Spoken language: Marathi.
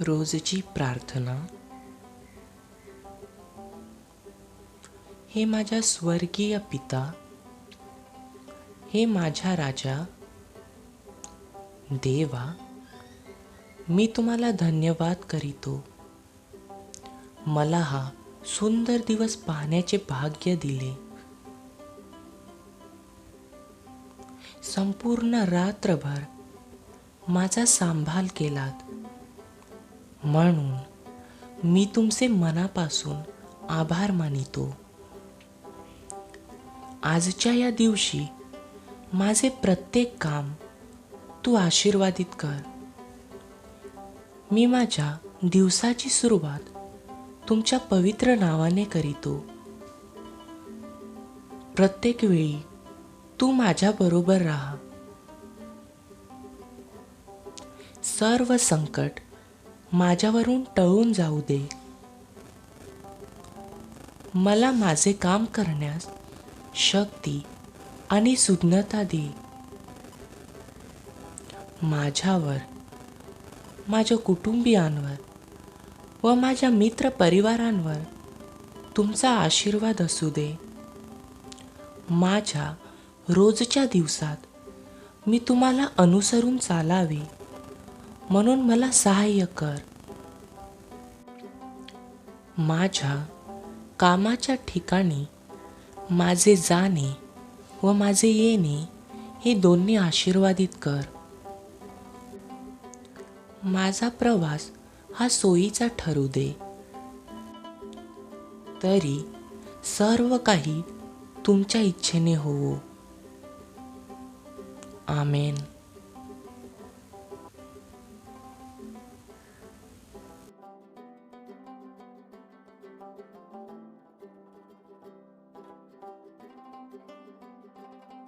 रोजची प्रार्थना. हे माझ्या स्वर्गीय पिता हे माझ्या राजा देवा मी तुम्हाला धन्यवाद करीतो. मला हा सुंदर दिवस पाहण्याचे भाग्य दिले. संपूर्ण रात्रभर माझा सांभाळ केलात. म्हणून मी तुमचे मनापासून आभार मानितो. आजच्या या दिवशी माझे प्रत्येक काम तू आशीर्वादित कर. मी माझ्या दिवसाची सुरुवात तुमच्या पवित्र नावाने करीतो. प्रत्येक वेळी तू माझ्या बरोबर राहा. सर्व संकट माझ्यावरून टळून जाऊ दे. मला माझे काम करण्यास शक्ती आणि सुज्ञता दे. माझ्यावर माझ्या कुटुंबियांवर व माझ्या मित्र परिवारांवर तुमचा आशीर्वाद असू दे. माझ्या रोजच्या दिवसात मी तुम्हाला अनुसरून चालावे. म्हणून मला सहाय्य कर. माझ्या कामाच्या ठिकाणी माझे जाणे व माझे येणे हे दोन्ही आशीर्वादित कर. माझा प्रवास हा सोयीचा ठरू दे. तरी सर्व काही तुमच्या इच्छेने होवो. आमेन. Thank you.